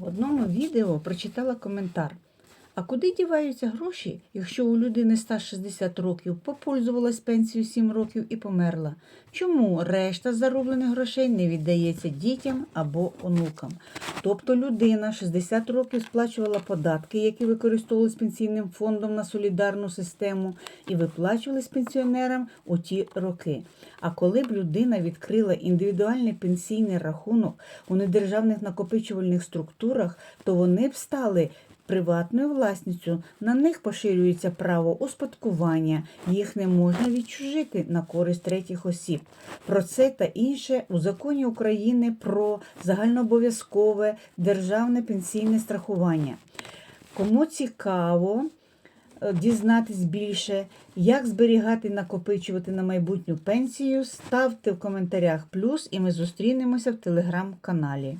В одному відео прочитала коментар. А куди діваються гроші, якщо у людини стаж 60 років попользувалась пенсією 7 років і померла? Чому решта зароблених грошей не віддається дітям або онукам? Тобто людина 60 років сплачувала податки, які використовувались пенсійним фондом на солідарну систему, і виплачувались пенсіонерам у ті роки. А коли б людина відкрила індивідуальний пенсійний рахунок у недержавних накопичувальних структурах, то вони б стали приватною власністю. На них поширюється право успадкування, їх не можна відчужити на користь третіх осіб. Про це та інше у законі України про загальнообов'язкове державне пенсійне страхування. Кому цікаво е, дізнатись більше, як зберігати накопичувати на майбутню пенсію, ставте в коментарях плюс, і ми зустрінемося в телеграм-каналі.